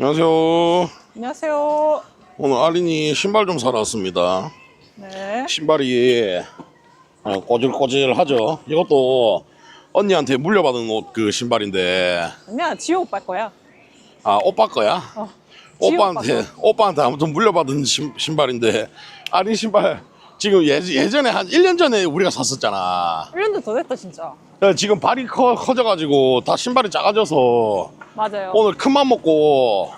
안녕하세요. 안녕하세요. 오늘 아린이 신발 좀 사러 왔습니다. 네. 신발이 어, 꼬질꼬질하죠. 이것도 언니한테 물려받은 옷 그 신발인데 아니야, 지호 오빠 거야. 아 오빠 거야? 어. 오빠한테 오빠한테 아무튼 물려받은 신, 신발인데 아린 신발 지금 예, 예전에 한 1년 전에 우리가 샀었잖아. 1년도 더 됐다, 진짜. 야, 지금 발이 커, 커져가지고 다 신발이 작아져서 맞아요. 오늘 큰맘 먹고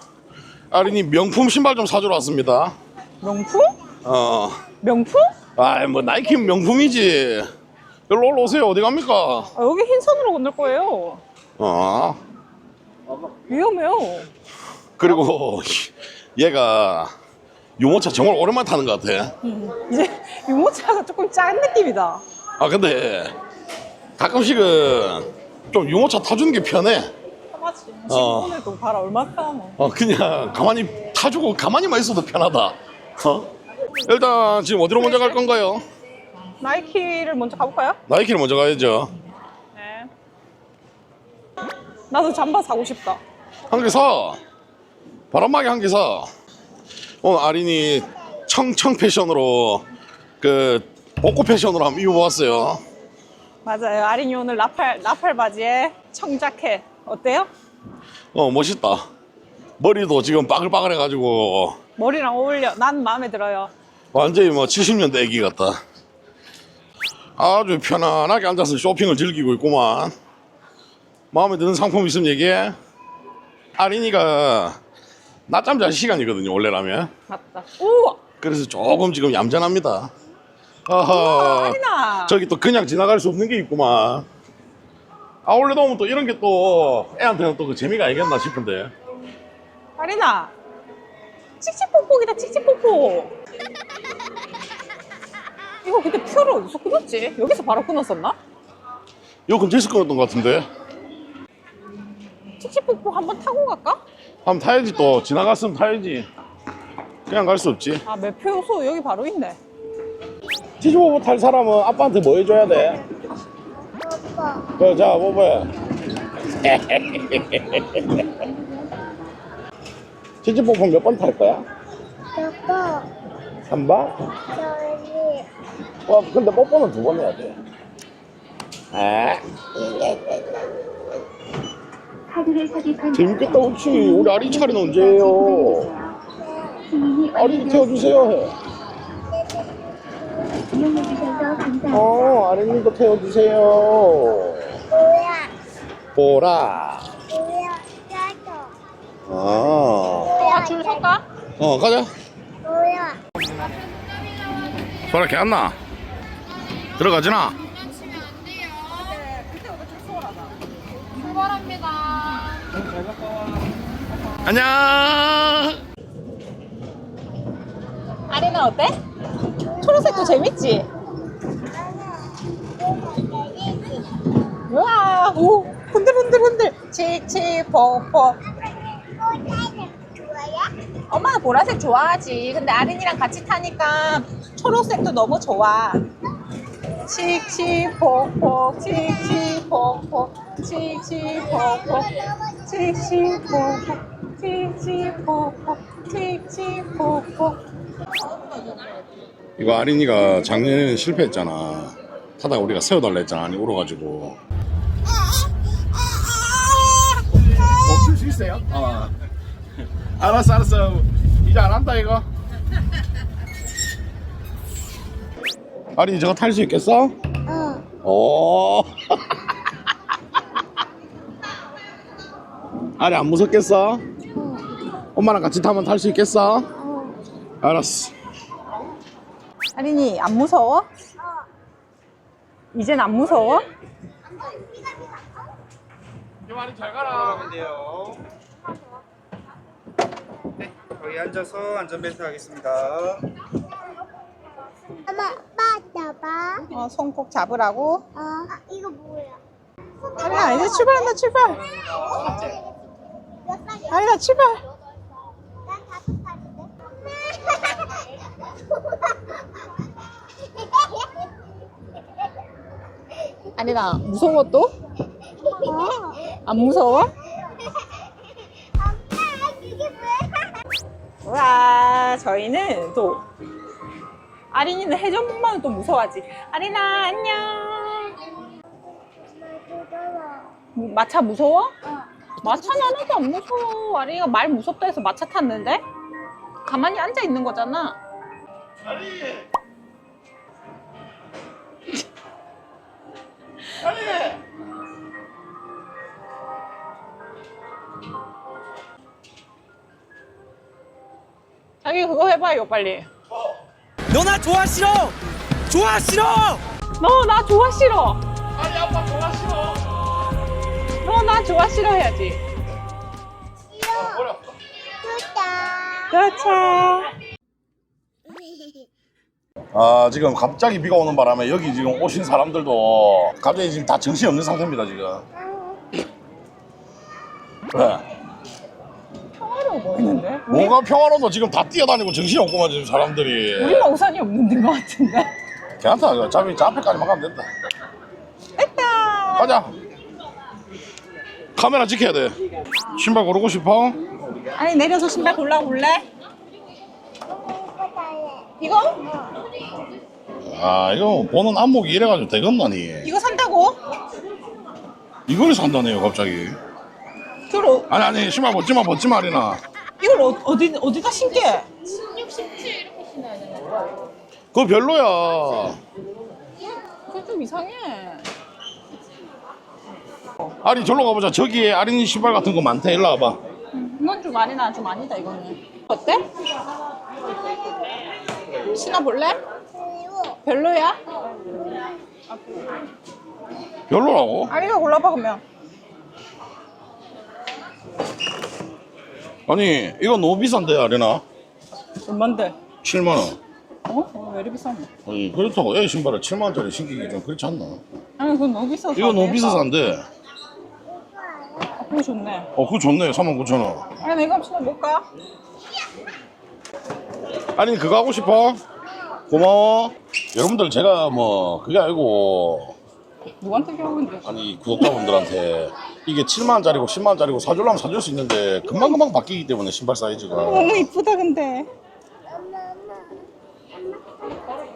아린이 명품 신발 좀 사주러 왔습니다. 명품? 어. 명품? 아이 뭐 나이키 명품이지. 여기로 올라오세요. 어디 갑니까? 아, 여기 흰선으로 건널 거예요. 어. 위험해요. 그리고 얘가 유모차 정말 오랜만에 타는 것 같아. 이제 유모차가 조금 작은 느낌이다. 아 근데 가끔씩은 좀 유모차 타주는 게 편해. 하마치. 어. 신분에도 봐라, 얼마나 편하노. 어 그냥 가만히 타주고 가만히만 있어도 편하다. 어? 일단 지금 어디로 먼저 갈 건가요? 나이키를 먼저 가볼까요? 나이키를 먼저 가야죠. 네. 나도 잠바 사고 싶다. 한 개 사. 바람막이 한 개 사. 오늘 아린이 청청 패션으로 그 복고 패션으로 한번 입어봤어요. 맞아요. 아린이 오늘 라팔, 라팔 바지에 청자켓. 어때요? 어 멋있다. 머리도 지금 빠글빠글해가지고 머리랑 어울려. 난 마음에 들어요. 완전히 뭐 70년대 애기 같다. 아주 편안하게 앉아서 쇼핑을 즐기고 있구만. 마음에 드는 상품 있으면 얘기해. 아린이가 낮잠 잘 시간이거든요, 원래라면. 맞다. 우와! 그래서 조금 지금 얌전합니다. 아하. 아린아! 저기 또 그냥 지나갈 수 없는 게 있구만. 아울렛 오면 또 이런 게 또 애한테는 또 그 재미가 아니겠나 싶은데. 아린아! 칙칙폭폭이다, 칙칙폭폭! 이거 그때 표를 어디서 끊었지? 여기서 바로 끊었었나? 이거 근처에서 끊었던 것 같은데. 칙칙폭폭 한번 타고 갈까? 한번 타야지 또. 지나갔으면 타야지. 그냥 갈 수 없지. 아, 매표 요소 여기 바로 있네. 티즈보브 탈 사람은 아빠한테 뭐 해줘야 돼? 그, 자, 보보야. 티즈보브 몇번 탈 거야? 여보, 한 번? 저기 와, 근데 뽀뽀는 두 번 해야 돼. 아, 카드를 삽입한 재밌겠다, 그치? 우리 아리 차례는 언제예요? 아리 태워주세요, 해. 이용해주셔서 감사합니다. 어, 아리님도 태워주세요. 뭐야? 보라. 뭐야? 아, 아, 줄 설까? 어, 가자. 뭐야? 보라, 걔안 나? 들어가지나? 안녕. 아린아 어때? 초록색도 재밌지? 우와, 오, 흔들 흔들 흔들. 칙칙폭폭. 좋아요? 엄마는 보라색 좋아하지. 근데 아린이랑 같이 타니까 초록색도 너무 좋아. 칙칙폭폭, 칙칙폭폭, 칙칙폭폭, 칙칙폭폭, 칙칙폭폭, 칙칙폭폭. 이거 아린이가 작년에는 실패했잖아. 타다가 우리가 세워달라 했잖아. 아니, 울어가지고. 어, 줄수 있어요? 어. 알았어, 알았어. 이제 안 한다, 이거. 아린이 저거 탈 수 있겠어? 응. 오. 아리 안 무섭겠어? 엄마랑 같이 타면 탈 수 있겠어? 알았어. 아린이 안 무서워? 이젠 안 무서워? 이만이 잘 가라. 돼요. 네, 거기 앉아서 안전벨트 하겠습니다. 엄마, 빠져봐. 어, 손 꼭 잡으라고. 어, 아, 이거 뭐야? 아린아 이제 출발한다 출발. 몇 살이야? 아린아 출발. 난 다섯 살인데. 아린아 무서워 또? 어. 안 무서워? 와, 저희는 또 아린이는 해전문만은 또 무서워하지. 아린아, 안녕. 마차 무서워? 마차는 하나도 안 무서워. 아린이가 말 무섭다 해서 마차 탔는데? 가만히 앉아 있는 거잖아. 자기 그거 해봐요, 빨리. 너 나 좋아 싫어? 좋아 싫어? 너 나 좋아 싫어. 아니 아빠 좋아 싫어. 너 나 좋아 싫어 해야지. 뚜따. 그렇죠. 아 지금 갑자기 비가 오는 바람에 여기 지금 오신 사람들도 갑자기 지금 다 정신이 없는 상태입니다 지금 왜? 평화로워 보이는데? 뭐가 평화로도 지금 다 뛰어다니고 정신이 없구만 지금 사람들이 우리만 우산이 없는 것 같은데. 괜찮다 어차피 저 앞에까지만 가면 된다 됐다. 가자 카메라 지켜야 돼 신발 고르고 싶어? 아니 내려서 신발 골라볼래? 이거? 아 이거 보는 안목이 이래가지고 되겠나니 이거 산다고? 이걸 산다네요 갑자기 그걸 어, 아니 아니 신발 벗지 마 벗지마 아리나 이걸 어, 어디 어디다 신게? 그거 별로야 그거 좀 이상해. 아리 절로 가보자 저기에 아린이 신발 같은 거 많대 일로 와봐 이건 좀 아니다 좀 아니다 이거는. 어때? 신어볼래? 별로야? 별로라고? 아리가 골라봐 그러면. 아니 이거 너무 비싼데 아리나 얼만데? 7만 원 어? 어, 왜 이리 비싸네? 아니 그렇다고 애 신발을 7만 원짜리 신기기 좀 그렇지 않나? 아니 그건 너무 비싸서. 이거 너무 안 돼. 비싸산데 아, 그거 좋네. 어 그거 좋네 3만 9천 원 아니 내가 신어볼까? 아니 그거 하고 싶어? 고마워 여러분들 제가 뭐 그게 아니고 누구한테 배우는데? 아니 구독자분들한테 이게 7만 원짜리고 10만 원짜리고 사주려면 사줄 수 있는데 금방 금방 바뀌기 때문에 신발 사이즈가 너무 이쁘다 근데.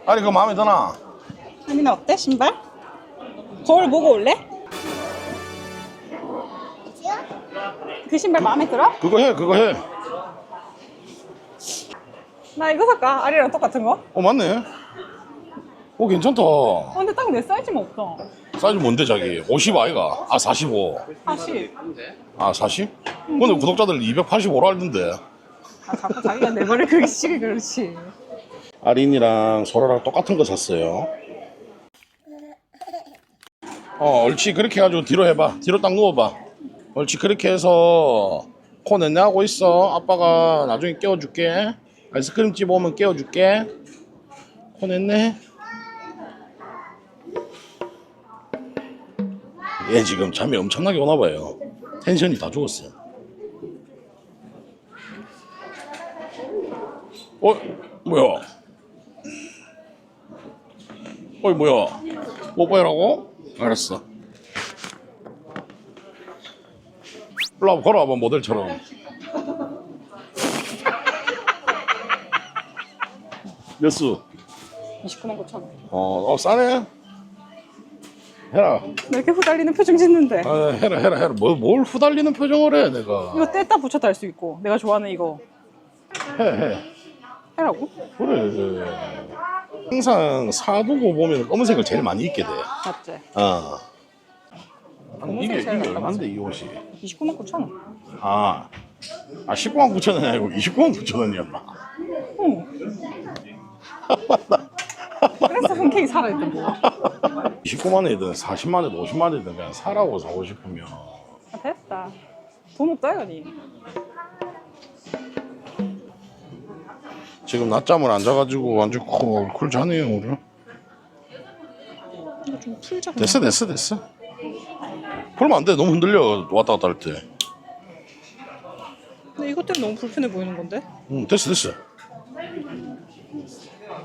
아니 그거 마음에 드나? 하민아 어때 신발? 거울 보고 올래? 그 신발 마음에 들어? 그거 해 그거 해나 이거 살까? 아리랑 똑같은 거? 어 맞네 어 괜찮다 어, 근데 딱 내 사이즈만 없어. 사이즈 뭔데 자기 50 아이가? 아 45. 40. 아 40? 근데 구독자들 285로 알던데 아 자꾸 자기가 내 말을 그렇게 시게 그렇지. 아린이랑 소라랑 똑같은 거 샀어요 어 옳지 그렇게 해가지고 뒤로 해봐 뒤로 딱 누워봐 옳지 그렇게 해서 코 내내 하고 있어 아빠가 나중에 깨워줄게 아이스크림 집 오면 깨워줄게 코 내내 얘 지금 잠이 엄청나게 오나 봐요 텐션이 다 죽었어요 어? 뭐야? 어이 뭐야? 뽀뽀해라고? 알았어 와봐 걸어와봐 모델처럼 몇 수? 29만 9천 원. 어, 어 싸네 해라 왜 이렇게 후달리는 표정 짓는데? 아, 해라 해라 해라 뭐, 뭘 후달리는 표정을 해 내가 이거 뗐다 붙였다 할 수 있고 내가 좋아하는 이거 해 해 해라고? 그래 항상 사두고 보면 검은색을 제일 많이 입게 돼 맞지? 어. 아니, 이게, 검은색 이게 제일 얼마인데 이 옷이 29만 9천 원. 아, 아 19만 9천 원이 아니고 29만 9천 원이었나? 응. 그래서 흔쾌히 살아있던 거야. 29만 원이든 40만 원이든 50만 원이든 그냥 사라고 사고 싶으면 아, 됐다. 돈 없다 이거니. 지금 낮잠을 안 자가지고 완전 쿨 쿨 자네요 오늘 이거 좀 풀자. 그냥. 됐어 됐어 됐어 풀면 안돼 너무 흔들려 왔다 갔다 할때 근데 이것 때문에 너무 불편해 보이는 건데? 응, 됐어 됐어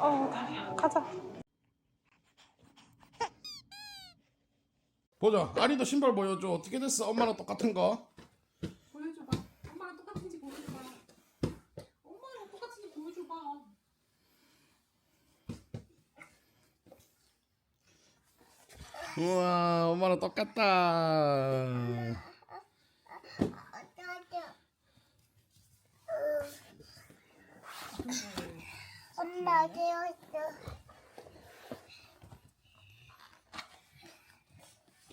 아, 다리야. 가자. 보자. 아리도 신발 보여줘. 어떻게 됐어? 엄마랑 똑같은 거 보여줘봐. 엄마랑 똑같은지 보여줘봐. 엄마랑 우와 엄마랑 똑같다 엄마 되었어.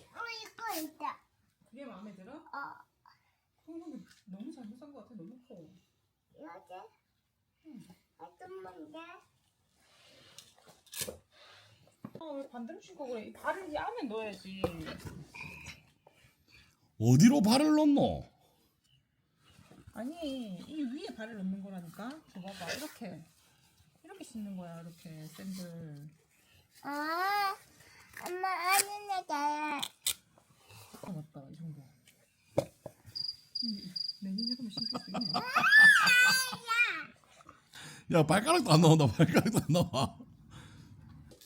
어 이거 있다. 그게 마음에 들어? 어 근데 너무 잘못 산것 같아. 너무 커. 여기. 어떤 건데? 아, 왜 반대로 신고 그래? 이 발을 이 안에 넣어야지. 어디로 발을 넣노? 아니, 이 위에 발을 넣는 거라니까. 저 봐봐. 이렇게. 이렇게 신는 거야. 이렇게 샌들. 아 엄마 아는 애가. 아, 맞다. 이 정도. 음, 내년 여름에 수 있나? 야 발가락도 안 나온다 발가락도 안 나와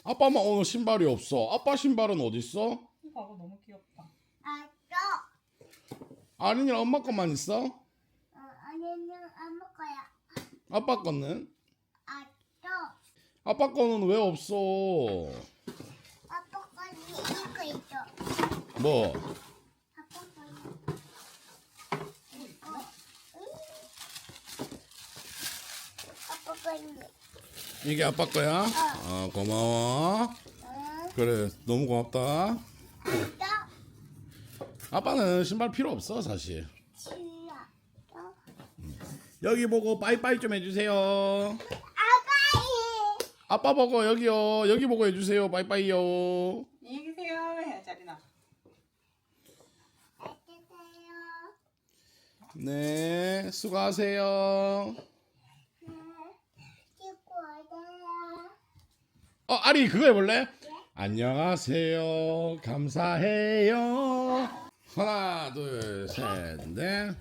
아빠만 오늘 신발이 없어 아빠 신발은 어디 있어? 이거 봐봐. 너무 귀엽다. 아또 아린이랑 엄마 것만 있어? 어, 아니는 안 먹어요. 아빠 거는? 아빠 거는 왜 없어? 아빠 거는 이거 있어. 뭐? 아빠 거는 이거. 응? 아빠 거는 이게 아빠 거야? 어 고마워 응? 그래 너무 고맙다 또 아빠는 신발 필요 없어 사실 치워. 또 여기 보고 빠이빠이 좀 해주세요 아빠 보고 여기요 여기 보고 해주세요 빠이빠이요 안녕히 계세요. 해, 자리나. 해주세요. 네 수고하세요 네. 어 아리 그거 해볼래? 안녕하세요 감사해요 하나 둘 셋 넷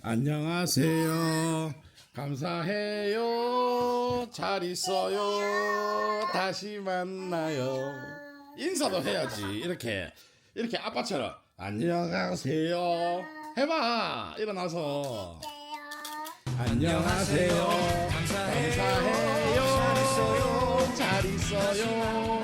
안녕하세요 감사해요. 잘 있어요. 다시 만나요. 인사도 해야지. 이렇게 이렇게 아빠처럼 안녕하세요. 해봐. 일어나서. 안녕하세요. 감사해요. 잘 있어요